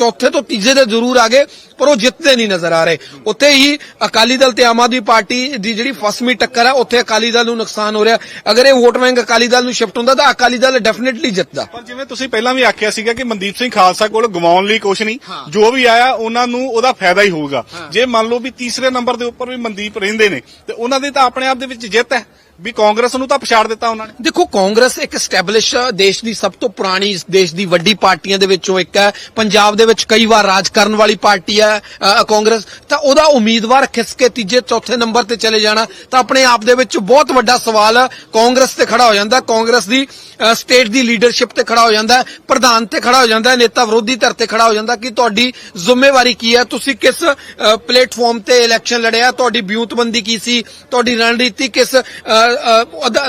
ਚੌਥੇ ਤੋਂ ਤੀਜੇ ਦੇ ਜ਼ਰੂਰ ਆ ਗਏ ਪਰ ਉਹ ਜਿੱਤਦੇ ਨਹੀਂ ਨਜ਼ਰ ਆ ਰਹੇ। ਉੱਥੇ ਹੀ ਅਕਾਲੀ ਦਲ ਤੇ ਆਮ ਆਦਮੀ ਪਾਰਟੀ ਦੀ ਜਿਹੜੀ ਫਸਵੀਂ ਟੱਕਰ ਹੈ ਉੱਥੇ ਅਕਾਲੀ ਦਲ ਨੂੰ ਨੁਕਸਾਨ ਹੋ ਰਿਹਾ। ਅਗਰ ਇਹ ਵੋਟ ਬੈਂਕ ਅਕਾਲੀ ਦਲ ਨੂੰ ਸ਼ਿਫਟ ਹੁੰਦਾ ਤਾਂ ਅਕਾਲੀ ਦਲ ਡੈਫੀਨਿਟਲੀ ਜਿੱਤਦਾ। ਪਰ ਜਿਵੇਂ ਤੁਸੀਂ ਪਹਿਲਾਂ ਵੀ ਆਖਿਆ ਸੀਗਾ ਕਿ ਮਨਦੀਪ ਸਿੰਘ ਖਾਲਸਾ ਕੋਲ ਗਵਾਉਣ ਲਈ ਕੁਝ ਨਹੀਂ ਜੋ ਵੀ ਆਇਆ ਉਹਨਾਂ ਨੂੰ ਉਹਦਾ ਫਾਇਦਾ ਹੀ ਹੋਊਗਾ। ਜੇ ਮੰਨ ਲਓ ਵੀ ਤੀਸਰੇ ਨੰਬਰ ਦੇ ਉੱਪਰ ਵੀ ਮਨਦੀਪ ਰਹਿੰਦੇ ਨੇ ਤੇ ਉਹਨਾਂ ਦੀ ਤਾਂ ਆਪਣੇ ਆਪ ਦੇ ਵਿੱਚ ਜਿੱਤ ਹੈ। ਵੀ ਕਾਂਗਰਸ ਨੂੰ ਤਾਂ ਪਛਾੜ ਦਿੱਤਾ ਉਹਨਾਂ ਨੇ। ਦੇਖੋ, ਕਾਂਗਰਸ ਇੱਕ ਸਟੈਬਲਿਸ਼ ਦੇਸ਼ ਦੀ ਸਭ ਤੋਂ ਪੁਰਾਣੀ, ਦੇਸ਼ ਦੀ ਵੱਡੀ ਪਾਰਟੀਆਂ ਦੇ ਵਿੱਚੋਂ ਇੱਕ ਹੈ। ਪੰਜਾਬ ਦੇ ਵਿੱਚ ਕਈ ਵਾਰ ਰਾਜ ਕਰਨ ਵਾਲੀ ਪਾਰਟੀ ਹੈ ਕਾਂਗਰਸ। ਤਾਂ ਉਹਦਾ ਉਮੀਦਵਾਰ ਖਿੱਚ ਤੀਜੇ, ਚੌਥੇ ਨੰਬਰ ਤੇ ਚਲੇ ਜਾਣਾ, ਤਾਂ ਆਪਣੇ ਆਪ ਦੇ ਵਿੱਚ ਬਹੁਤ ਵੱਡਾ ਸਵਾਲ ਕਾਂਗਰਸ ਤੇ ਖੜਾ ਹੋ ਜਾਂਦਾ ਕਾਂਗਰਸ ਦੀ ਸਟੇਟ ਦੀ ਲੀਡਰਸ਼ਿਪ ਤੇ ਖੜਾ ਹੋ ਜਾਂਦਾ ਪ੍ਰਧਾਨ ਤੇ ਖੜਾ ਹੋ ਜਾਂਦਾ ਨੇਤਾ ਵਿਰੋਧੀ ਧਿਰ ਤੇ ਖੜਾ ਹੋ ਜਾਂਦਾ ਕਿ ਤੁਹਾਡੀ ਜ਼ਿੰਮੇਵਾਰੀ ਕੀ ਹੈ? ਤੁਸੀਂ ਕਿਸ ਪਲੇਟਫਾਰਮ ਤੇ ਇਲੈਕਸ਼ਨ ਲੜਿਆ? ਤੁਹਾਡੀ ਬਿਊਤਬੰਦੀ ਕੀ ਸੀ? ਤੁਹਾਡੀ ਰਣਨੀਤੀ ਕਿਸ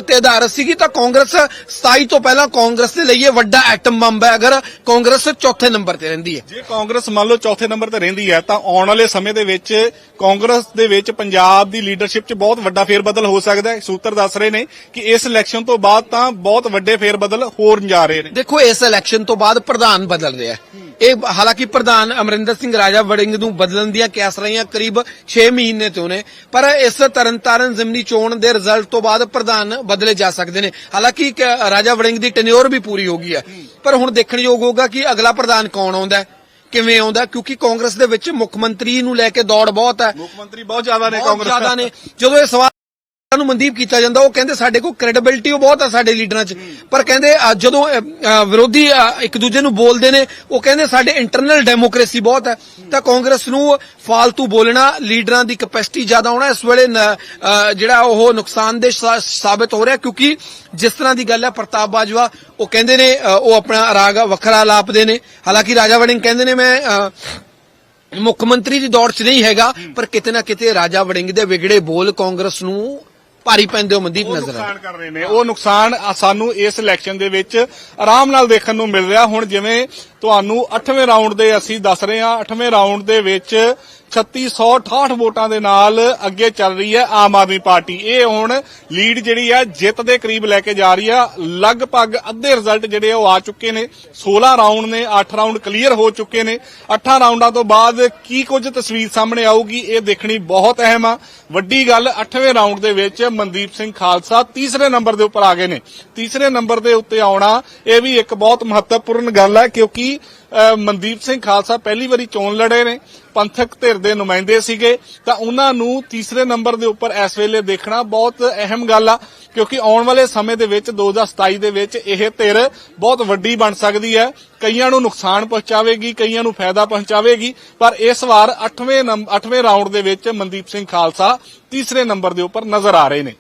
ਤੇ ਆਧਾਰਿਤ ਸੀਗੀ ਤਾਂ ਕਾਂਗਰਸ 27 ਤੋਂ ਪਹਿਲਾਂ ਕਾਂਗਰਸ ਦੇ ਲਈ ਇਹ ਵੱਡਾ ਐਟਮ ਬੰਬ ਹੈ। ਅਗਰ ਕਾਂਗਰਸ ਚੌਥੇ ਨੰਬਰ ਤੇ ਰਹਿੰਦੀ ਹੈ। ਜੇ ਕਾਂਗਰਸ ਮੰਨ ਲਓ ਚੌਥੇ ਨੰਬਰ ਤੇ ਰਹਿੰਦੀ ਹੈ ਤਾਂ ਆਉਣ ਵਾਲੇ ਸਮੇਂ ਦੇ ਵਿੱਚ ਕਾਂਗਰਸ ਦੇ ਵਿੱਚ ਪੰਜਾਬ ਦੀ ਲੀਡਰਸ਼ਿਪ 'ਚ ਬਹੁਤ ਵੱਡਾ ਫੇਰਬਦਲ ਹੋ ਸਕਦਾ ਹੈ। ਸੂਤਰ ਦੱਸ ਰਹੇ ਨੇ ਕਿ ਇਸ ਇਲੈਕਸ਼ਨ ਤੋਂ ਬਾਅਦ ਤਾਂ ਬਹੁਤ ਵੱਡੇ ਫੇਰਬਦਲ ਹੋਰ ਜਾ ਰਹੇ ਨੇ। ਦੇਖੋ ਇਸ ਇਲੈਕਸ਼ਨ ਤੋਂ ਬਾਅਦ ਪ੍ਰਧਾਨ ਬਦਲ ਰਿਹਾ ਇਹ ਹਾਲਾਂਕਿ ਪ੍ਰਧਾਨ ਅਮਰਿੰਦਰ ਸਿੰਘ ਰਾਜਾ ਵੜਿੰਗ ਨੂੰ ਬਦਲਣ ਦੀਆਂ ਕਿਆਸ ਰਹੀਆਂ ਕਰੀਬ 6 ਮਹੀਨੇ ਤੋਂ ਨੇ ਪਰ ਇਸ ਤਰਨਤਾਰਨ ਜ਼ਿਮਨੀ ਚੋਣ ਦੇ ਰਿਜ਼ਲਟ ਤੋਂ ਬਾਅਦ ਪ੍ਰਧਾਨ ਬਦਲੇ ਜਾ ਸਕਦੇ ਨੇ। ਹਾਲਾਂਕਿ ਰਾਜਾ ਵੜਿੰਗ ਦੀ ਟੈਨਿਓਰ ਵੀ ਪੂਰੀ ਹੋ ਗਈ ਹੈ। ਪਰ ਹੁਣ ਦੇਖਣਯੋਗ ਹੋਗਾ ਕਿ ਅਗਲਾ ਪ੍ਰਧਾਨ ਕੌਣ ਆਉਂਦਾ ਹੈ ਕਿਵੇਂ ਆਉਂਦਾ ਕਿਉਂਕਿ ਕਾਂਗਰਸ ਦੇ ਵਿੱਚ ਮੁੱਖ ਮੰਤਰੀ ਨੂੰ ਲੈ ਕੇ ਦੌੜ ਬਹੁਤ ਹੈ। ਮੁੱਖ ਮੰਤਰੀ ਬਹੁਤ ਜ਼ਿਆਦਾ ਨੇ ਕਾਂਗਰਸ। ਜ਼ਿਆਦਾ ਨੇ। ਜਦੋਂ ਇਹ ਸਵਾਲ ਨੂੰ ਮਨਦੀਪ ਕੀਤਾ ਜਾਂਦਾ ਉਹ ਕਹਿੰਦੇ ਸਾਡੇ ਕੋਲ ਕ੍ਰੈਡੀਬਿਲਟੀ ਉਹ ਬਹੁਤ ਆ ਸਾਡੇ ਲੀਡਰਾਂ 'ਚ। ਪਰ ਕਹਿੰਦੇ ਅ, ਜਦੋਂ ਅ, ਅ, ਵਿਰੋਧੀ ਅ, ਇੱਕ ਦੂਜੇ ਨੂੰ ਬੋਲਦੇ ਨੇ ਉਹ ਕਹਿੰਦੇ ਸਾਡੇ ਇੰਟਰਨਲ ਡੈਮੋਕ੍ਰੇਸੀ ਬਹੁਤ ਹੈ। ਤਾਂ ਕਾਂਗਰਸ ਨੂੰ ਫਾਲਤੂ ਬੋਲਣਾ ਲੀਡਰਾਂ ਦੀ ਕੈਪੈਸਿਟੀ ਜ਼ਿਆਦਾ ਹੋਣਾ ਇਸ ਵੇਲੇ ਨ- ਅ, ਜਿਹੜਾ ਉਹ ਨੁਕਸਾਨਦੇਹ ਸਾ- ਸਾਬਤ ਹੋ ਰਿਹਾ ਕਿਉਂਕਿ ਜਿਸ ਤਰ੍ਹਾਂ ਦੀ ਗੱਲ ਹੈ ਪ੍ਰਤਾਪ ਬਾਜਵਾ ਉਹ ਕਹਿੰਦੇ ਨੇ ਅ, ਉਹ ਆਪਣਾ ਰਾਗ ਵੱਖਰਾ ਲਾਪਦੇ ਨੇ। ਹਾਲਾਂਕਿ ਰਾਜਾ ਵੜਿੰਗ ਕਹਿੰਦੇ ਨੇ ਮੈਂ ਅ, ਮੁੱਖ ਮੰਤਰੀ ਦੀ ਦੌੜ 'ਚ ਨਹੀਂ ਹੈਗਾ ਪਰ ਕਿਤੇ ਨਾ ਕਿਤੇ ਰਾਜਾ ਵੜਿੰਗ ਦੇ ਵਿਗੜੇ ਬੋਲ ਕਾਂਗਰਸ ਨੂੰ ਭਾਰੀ ਪੈਂਦੇ ਹੋ ਮਨਦੀਪ ਨਜ਼ਰ ਆ ਨੁਕਸਾਨ ਕਰ ਰਹੇ ਨੇ। ਉਹ ਨੁਕਸਾਨ ਸਾਨੂੰ ਇਸ ਇਲੈਕਸ਼ਨ ਦੇ ਵਿੱਚ ਆਰਾਮ ਨਾਲ ਦੇਖਣ ਨੂੰ ਮਿਲ ਰਿਹਾ। ਹੁਣ ਜਿਵੇਂ ਤੁਹਾਨੂੰ 8ਵੇਂ ਰਾਉਂਡ ਦੇ ਅਸੀਂ ਦੱਸ ਰਹੇ ਹਾਂ 8ਵੇਂ ਰਾਉਂਡ ਦੇ ਵਿੱਚ 3668 ਵੋਟਾਂ ਦੇ ਨਾਲ ਅੱਗੇ ਚੱਲ ਰਹੀ ਹੈ ਆਮ ਆਦਮੀ ਪਾਰਟੀ। ਇਹ ਹੁਣ ਲੀਡ ਜਿਹੜੀ ਹੈ ਜਿੱਤ ਦੇ ਕਰੀਬ ਲੈ ਕੇ ਜਾ ਰਹੀ ਹੈ ਲਗਭਗ ਅੱਧੇ ਰਿਜ਼ਲਟ ਜਿਹੜੇ ਉਹ ਆ ਚੁੱਕੇ ਨੇ। 16 ਰਾਉਂਡ ਨੇ 8 ਰਾਉਂਡ ਕਲੀਅਰ ਹੋ ਚੁੱਕੇ ਨੇ। 8 ਰਾਉਂਡਾਂ ਤੋਂ ਬਾਅਦ ਕੀ ਕੁਝ ਤਸਵੀਰ ਸਾਹਮਣੇ ਆਊਗੀ, ਇਹ ਦੇਖਣੀ ਬਹੁਤ ਅਹਿਮ ਆ। ਵੱਡੀ ਗੱਲ 8ਵੇਂ ਰਾਉਂਡ ਦੇ ਵਿੱਚ ਮਨਦੀਪ ਸਿੰਘ ਖਾਲਸਾ ਤੀਸਰੇ ਨੰਬਰ ਦੇ ਉੱਪਰ ਆ ਗਏ ਨੇ। ਤੀਸਰੇ ਨੰਬਰ ਦੇ ਉੱਤੇ ਆਉਣਾ, ਇਹ ਵੀ ਇੱਕ ਬਹੁਤ ਮਹੱਤਵਪੂਰਨ ਗੱਲ ਹੈ ਕਿਉਂਕਿ ਮਨਦੀਪ ਸਿੰਘ ਖਾਲਸਾ ਪਹਿਲੀ ਵਾਰੀ ਚੋਣ ਲੜੇ ਨੇ, ਪੰਥਕ ਧਿਰ ਦੇ ਨੁਮਾਇੰਦੇ ਸੀਗੇ, ਤਾਂ ਉਹਨਾਂ ਨੂੰ ਤੀਸਰੇ ਨੰਬਰ ਦੇ ਉੱਪਰ ਇਸ ਵੇਲੇ ਦੇਖਣਾ ਬਹੁਤ ਅਹਿਮ ਗੱਲ ਆ, ਕਿਉਂਕਿ ਆਉਣ ਵਾਲੇ ਸਮੇਂ ਦੇ ਵਿੱਚ 2027 ਦੇ ਵਿੱਚ ਇਹ ਧਿਰ ਬਹੁਤ ਵੱਡੀ ਬਣ ਸਕਦੀ ਹੈ। ਕਈਆਂ ਨੂੰ ਨੁਕਸਾਨ ਪਹੁੰਚਾਵੇਗੀ, ਕਈਆਂ ਨੂੰ ਫਾਇਦਾ ਪਹੁੰਚਾਵੇਗੀ, ਪਰ ਇਸ ਵਾਰ 8ਵੇਂ 8ਵੇਂ ਰਾਉਂਡ ਦੇ ਵਿੱਚ ਮਨਦੀਪ ਸਿੰਘ ਖਾਲਸਾ ਤੀਸਰੇ ਨੰਬਰ ਦੇ ਉੱਪਰ ਨਜ਼ਰ ਆ ਰਹੇ ਨੇ।